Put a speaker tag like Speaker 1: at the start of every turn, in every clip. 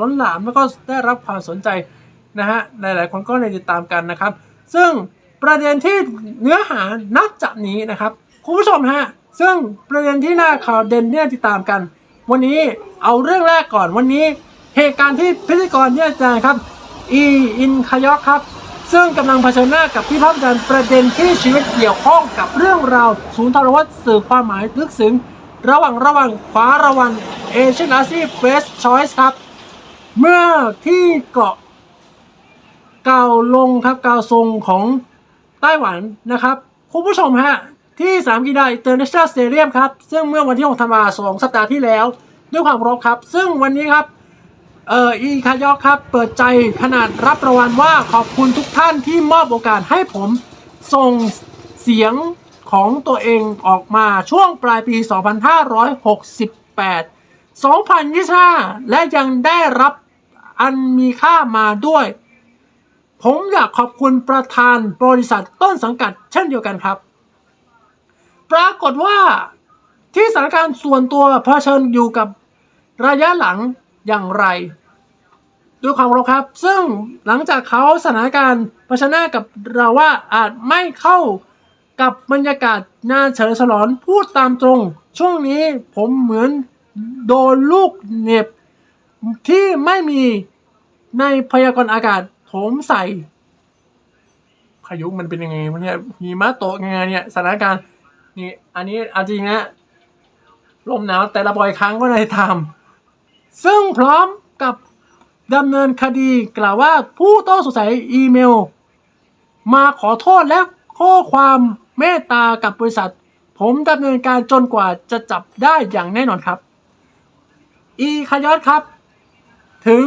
Speaker 1: ล้นหลามแล้วก็ได้รับความสนใจนะฮะหลายๆคนก็เลยติดตามกันนะครับ ซึ่งประเด็นที่เนื้อหานับจากนี้นะครับคุณผู้ชมฮะซึ่งประเด็นที่น่าข่าวเด่นเนี่ยติดตามกัน วันนี้เอาเรื่องแรกก่อนวันนี้เหตุการณ์ที่พิธีกรเนี่ยอาจารย์ครับอีอินคายอกครับ ซึ่งกำลังเผชิญหน้ากับพี่พัฒน์ประเด็นที่ชีวิตเกี่ยวข้องกับเรื่องราวศูนย์ทรวัตสื่อความหมายลึกซึ้งระหว่างระหว่างคว้ารางวัลเอเชียนอาซีเฟสชอยส์ครับ เมื่อที่เกาะเกาลงครับเกาทรงของไต้หวันนะครับ คุณผู้ชมฮะ ที่สนามกีฬาอินเตอร์เนชั่นแนลสเตเดียมครับ ซึ่งเมื่อวันที่6ธันวาคมสองสัปดาห์ที่แล้ว ด้วยความรบครับ ซึ่งวันนี้ครับเอ่ออีคายอกครับ เปิดใจขนาดรับรางวัลว่าขอบคุณทุกท่านที่มอบโอกาสให้ผมส่งเสียงของตัวเองออกมาช่วงปลายปี 2568 2025 และยังได้รับ อันมีค่ามาด้วย ผมอยากขอบคุณประธานบริษัทต้นสังกัดเช่นเดียวกันครับ ปรากฏว่าที่สถานการณ์ส่วนตัวเผชิญอยู่กับระยะหลังอย่างไร ด้วยความรครับ ซึ่งหลังจากเขาสถานการณ์เผชิญหน้ากับเราว่าอาจไม่เข้ากับบรรยากาศงานเฉลิมฉลองพูดตามตรง ช่วงนี้ผมเหมือนโดนลูกเหน็บ ที่ไม่มีในพยากรณ์อากาศโถมใส่ พายุมันเป็นยังไงวะเนี่ยหิมะตกยังไงเนี่ยสถานการณ์นี่อันนี้เอาจริงนะลมหนาวแต่ละบ่อยครั้งก็ในทำซึ่งพร้อมกับดำเนินคดีกล่าวว่าผู้ต้องสงสัยอีเมล มาขอโทษและข้อความเมตตากับบริษัท ผมดำเนินการจนกว่าจะจับได้อย่างแน่นอนครับ อีคยอดครับ ถึง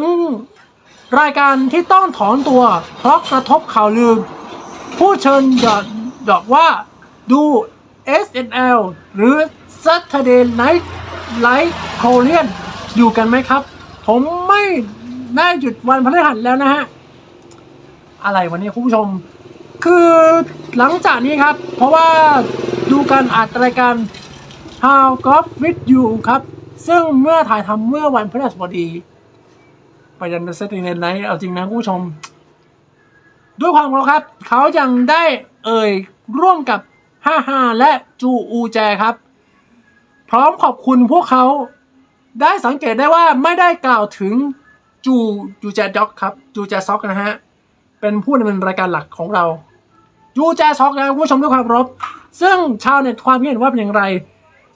Speaker 1: รายการที่ต้องถอนตัว เพราะกระทบข่าวลือ ผู้เชิญหยอดดอกว่าดู SNL หรือ Saturday Night Live Korean อยู่กันไหมครับ ผมไม่ได้หยุดวันพฤหัสแล้วนะฮะ อะไรวันนี้คุณผู้ชม คือหลังจากนี้ครับ เพราะว่าดูการอัดรายการ How Golf with You ครับ ซึ่งเมื่อถ่ายทำเมื่อวันพฤหัสบดี ไปยันเซติเนนไนท์เอาจริงนะผู้ชม ด้วยความเคารพครับ เขายังได้เอ่ยร่วมกับ55และจูอูแจครับ พร้อมขอบคุณพวกเขาได้สังเกตได้ว่าไม่ได้กล่าวถึงจูจูแจด็อกครับจูแจซ็อกนะฮะ เป็นผู้ดำเนินรายการหลักของเราจูแจซ็อกนะคุณผู้ชมด้วยความเคารพซึ่งชาวเน็ตความคิดเห็นว่าเป็นอย่างไร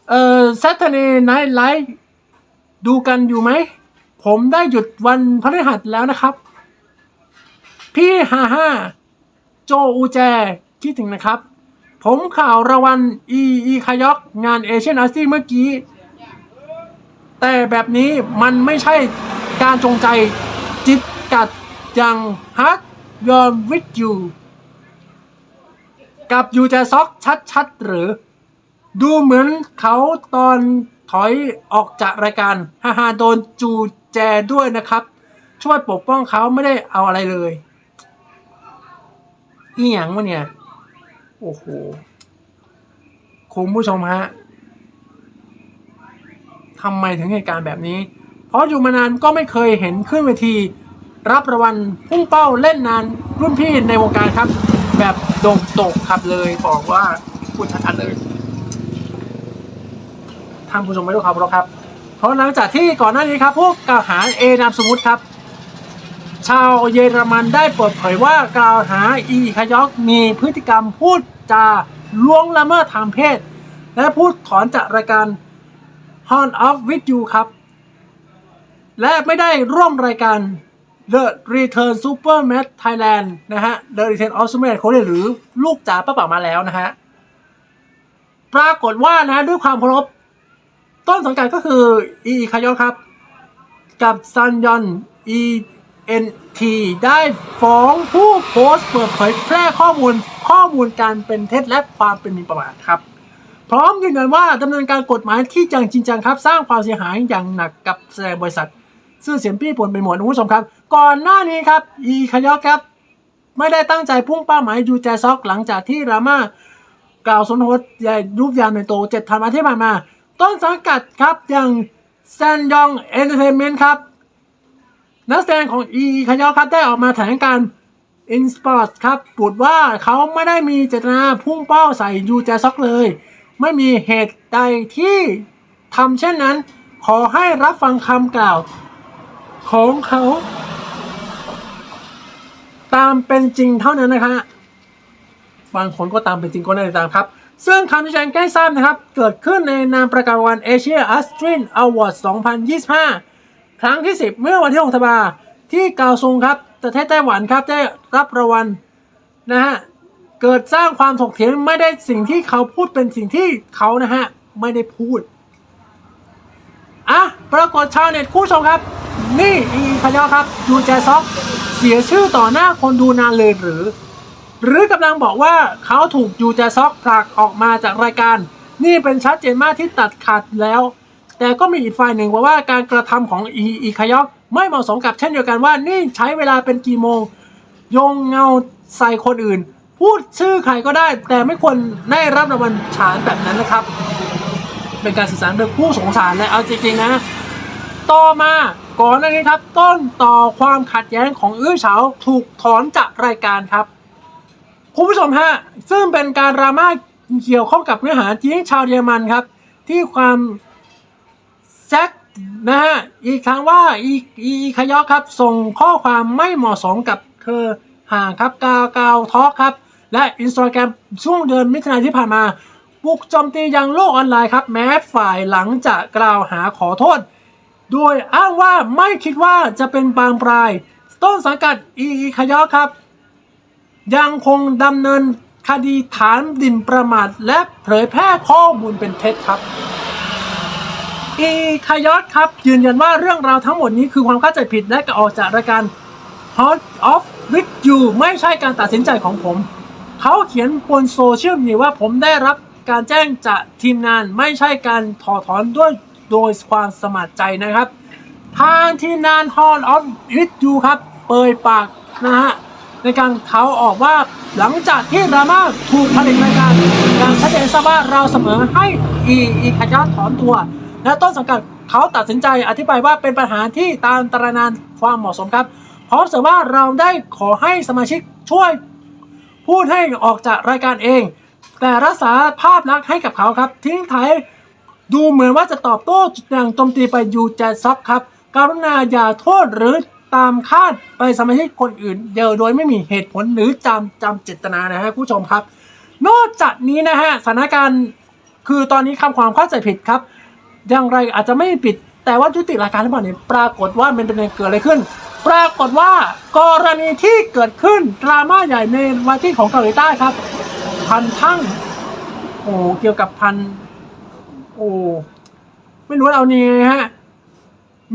Speaker 1: เอ่อ Saturday Night Live ดูกันอยู่ไหม ผมได้หยุดวันพฤหัสแล้วนะครับ พี่ฮ่าฮ่าโจอูแจ คิดถึงนะครับ ผมข่าวรางวัลอีอีคายอกงานเอเชียนอาซีเมื่อกี้ แต่แบบนี้มันไม่ใช่การจงใจจิตกัดอย่างฮักยอมวิดยูกับยูแจซอกชัด ๆ หรือ ดูเหมือนเขาตอนถอยออกจากรายการฮ่าฮ่าโดนจู แจด้วยนะครับ ช่วยปกป้องเขาไม่ได้เอาอะไรเลยอีหยังวะเนี่ย โอ้โห คุณผู้ชมฮะทำไมถึงเหตุการณ์แบบนี้ เพราะอยู่มานานก็ไม่เคยเห็นขึ้นเวที รับรางวัลพุ่งเป้าเล่นนานรุ่นพี่ในวงการครับ แบบโด่งตกครับเลยบอกว่าพูดชัดๆเลยท่านผู้ชมไม่รู้ครับหรอกครับ เพราะหลังจากที่ก่อนหน้านี้ครับพวกกล่าวหาเอนามสมมุติครับ ชาวเยอรมันได้เปิดเผยว่ากล่าวหาอีคายอกมีพฤติกรรมพูดจาล่วงละเมิดทางเพศ และพูดถอนจากรายการ Horn of with You ครับ และไม่ได้ร่วมรายการ The Return Super Match Thailand นะฮะ The Return of Super Match Korea หรือลูกจ๋าป้าป๋ามาแล้วนะฮะ ปรากฏว่านะด้วยความเคารพ ต้นสังกัดก็คืออีคายอครับ กับซันยอน ENT ได้ฟ้องผู้โพสต์เปิดเผยแพร่ข้อมูลข้อมูลการเป็นเท็จและความเป็นหมีประมาทครับ พร้อมยืนยันว่าดำเนินการกฎหมายที่จังจริงจังครับ สร้างความเสียหายอย่างหนักกับแสดงบริษัท ซื่อเสียงปี้ผลไปหมดคุณผู้ชมครับ ก่อนหน้านี้ครับอีคายอครับ ไม่ได้ตั้งใจพุ่งเป้าหมายยูแจซอกหลังจากที่ราม่ากล่าวสนทนาใหญ่รูปยานในโตเจ็ดธันวาที่ผ่านมา ต้นสังกัดครับอย่างแซนยองเอนเตอร์เทนเมนต์ครับ นักแสดงของอีคยอครับได้ออกมาแถลงการอินสปอร์ตครับพูดว่าเขาไม่ได้มีเจตนาพุ่งเป้าใส่ยูแจซอกเลย ไม่มีเหตุใดที่ทำเช่นนั้น ขอให้รับฟังคำกล่าว ของเขา ตามเป็นจริงเท่านั้นนะคะบางคนก็ตามเป็นจริงก็ได้ตามครับ ซึ่งคำชี้แจงแก้ทราบนะครับ เกิดขึ้นในนามประกาศรางวัลเอเชียอัสตรินอวอร์ด2025 ครั้งที่ 10 เมื่อวันที่6ธันวาที่เกาซุงครับประเทศไต้หวันครับได้รับรางวัลนะฮะเกิดสร้างความถกเถียงไม่ได้สิ่งที่เขาพูดเป็นสิ่งที่เขานะฮะไม่ได้พูดอะปรากฏชาวเน็ตคู่ชมครับ นี่อีพยอครับยูแจซอกเสียชื่อต่อหน้าคนดูนานเลยหรือ หรือกำลังบอกว่าเขาถูกยูแจซอกผลักออกมาจากรายการ นี่เป็นชัดเจนมากที่ตัดขาดแล้ว แต่ก็มีอีกฝ่ายหนึ่งบอกว่าการกระทำของอีอีคายอกไม่เหมาะสมกับเช่นเดียวกันว่านี่ใช้เวลาเป็นกี่โมงโยงเงาใส่คนอื่น พูดชื่อใครก็ได้ แต่ไม่ควรได้รับรางวัลฉานแบบนั้นนะครับ เป็นการสื่อสารโดยผู้สงสารและเอาจริงๆนะ ต่อมาก่อนหน้านี้ครับ ต้นต่อความขัดแย้งของอื้อเฉาถูกถอนจากรายการครับ คุณผู้ชมฮะ ซึ่งเป็นการดราม่าเกี่ยวข้องกับเนื้อหาจริงชาวเยอรมันครับ ที่ความแซกนะฮะอีกครั้งว่าอีอีอีคยอครับ ส่งข้อความไม่เหมาะสมกับเธอห่างครับกาวกาวทอครับ และอินสตาแกรมช่วงเดือนมิถุนายนที่ผ่านมาบุกโจมตียังโลกออนไลน์ครับ แม้ฝ่ายหลังจะกล่าวหาขอโทษ โดยอ้างว่าไม่คิดว่าจะเป็นบางปลาย ต้นสังกัดอีอีคยอครับ ยังคงดำเนินคดีฐานดินประมาทและเผยแพร่ข้อมูลเป็นเท็จครับ อีคายอตครับ ยืนยันว่าเรื่องราวทั้งหมดนี้คือความเข้าใจผิดและก็ออกจากรายการ Hot of with you ไม่ใช่การตัดสินใจของผม เขาเขียนบนโซเชียลมีเดียว่าผมได้รับการแจ้งจากทีมงานไม่ใช่การถอดถอนด้วยโดยความสมัครใจนะครับ ทางทีมงาน Hall of With You ครับ เปิดปากนะฮะ ในการเขาออกว่าหลังจากที่ดราม่าถูกผลิตรายการอย่างชัดเจนทราบว่าเราเสมอให้อีอีขยะถอนตัว และต้นสังกัดเขาตัดสินใจอธิบายว่าเป็นปัญหาที่ตามตารานานความเหมาะสมครับพร้อมเสริมว่าเราได้ขอให้สมาชิกช่วยพูดให้ออกจากรายการเอง แต่รักษาภาพลักษณ์ให้กับเขาครับ ทิ้งท้ายดูเหมือนว่าจะตอบโต้อย่างโจมตีไปยูแจซ็อกครับการุณาอย่าโทษหรือ ตามคาดไปสมาชิกคนอื่นเดียวโดยไม่มีเหตุผลหรือจำจำเจตนานะฮะผู้ชมครับ นอกจากนี้นะฮะสถานการณ์คือตอนนี้คำความเข้าใจผิดครับ อย่างไรอาจจะไม่ปิดแต่ว่ายุติรายการหรือเปล่าเนี่ยปรากฏว่ามันเป็นเกิดอะไรขึ้น ปรากฏว่ากรณีที่เกิดขึ้นดราม่าใหญ่ในวันที่ของเกาหลีใต้ครับ พันทั้งโอ้เกี่ยวกับพันโอ้ไม่รู้เอานี่ไงฮะ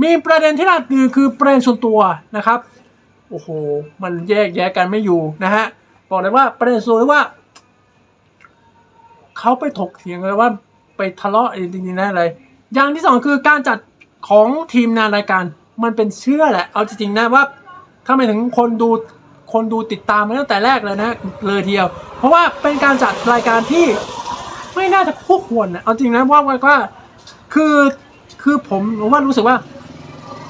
Speaker 1: มีประเด็นที่น่าคือคือประเด็นส่วนตัวนะครับ โอ้โห มันแยกแยะกันไม่อยู่นะฮะ บอกเลยว่าประเด็นส่วนตัวว่า เขาไปถกเถียงเลยว่าไปทะเลาะจริงๆนะอะไร อย่างที่สองคือการจัดของทีมงานรายการ มันเป็นเชื่อแหละ เอาจริงๆนะว่าถ้าไมถึงคนดูคนดูติดตามมาตั้งแต่แรกเลยนะเลยทีเดียว เพราะว่าเป็นการจัดรายการที่ไม่น่าจะคู่ควรนะเอาจริงนะว่าว่าคือคือผมว่ารู้สึกว่า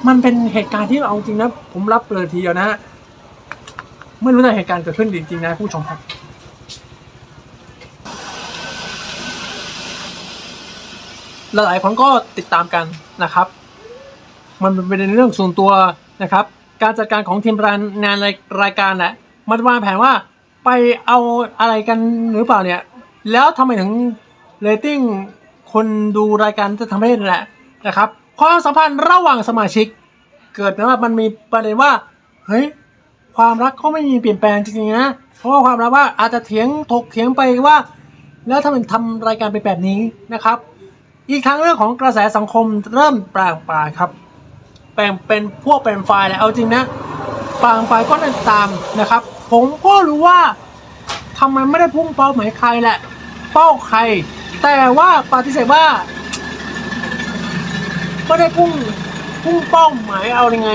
Speaker 1: มันเป็นเหตุการณ์ที่เอาจริงนะผมรับเลยทีเดียวนะฮะไม่รู้แต่เหตุการณ์เกิดขึ้นจริงๆนะผู้ชมครับหลายๆคนก็ติดตามกันนะครับ มันเป็นเรื่องส่วนตัวนะครับ การจัดการของทีมงานในรายการแหละมันวางแผนว่าไปเอาอะไรกันหรือเปล่าเนี่ย แล้วทำไมถึงเรตติ้งคนดูรายการจะทำให้นั่นแหละนะครับ ความสัมพันธ์ระหว่างสมาชิก เกิดนะว่ามันมีประเด็นว่าเฮ้ยความรักก็ไม่มีเปลี่ยนแปลงจริงๆนะเพราะว่าความรักว่าอาจจะเถียงถกเถียงไปว่า แล้วทำไมทำรายการไปแบบนี้นะครับ อีกทั้งเรื่องของกระแสสังคมเริ่มปรางปรายครับแปลงเป็นพวกเป็นไฟล์แหละเอาจริงนะปรางปรายก็นั่นตามนะครับ ผมก็รู้ว่าทำไมไม่ได้พุ่งเป้าหมายใครแหละ เป้าใคร แต่ว่าปฏิเสธว่า ไม่ได้พุ่งพุ่งเป้าหมายเอายังไง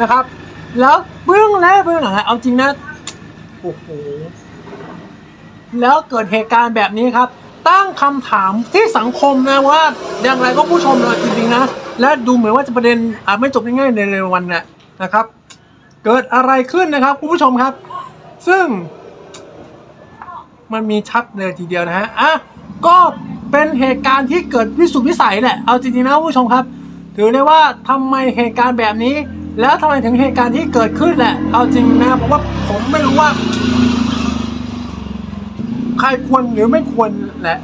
Speaker 1: นะครับ แล้วเบื้องแรกเบื้องหลังเอาจริงนะโอ้โหแล้วเกิดเหตุการณ์แบบนี้ครับ ตั้งคำถามที่สังคมนะว่าอย่างไรก็ผู้ชมนะจริงๆนะ และดูเหมือนว่าจะประเด็นอาจไม่จบง่ายๆในเร็ววันนะนะครับ เกิดอะไรขึ้นนะครับคุณผู้ชมครับ ซึ่ง มันมีชัดเลยทีเดียวนะฮะอะก็เป็นเหตุการณ์ที่เกิดวิสุทธิวิสัยแหละเอาจริงๆนะคุณผู้ชมครับ ถือได้ว่าทำไมเหตุการณ์แบบนี้ แล้วทำไมถึงเหตุการณ์ที่เกิดขึ้นแหละ เอาจริงนะผมว่าผมไม่รู้ว่า ใครควรหรือไม่ควรแหละ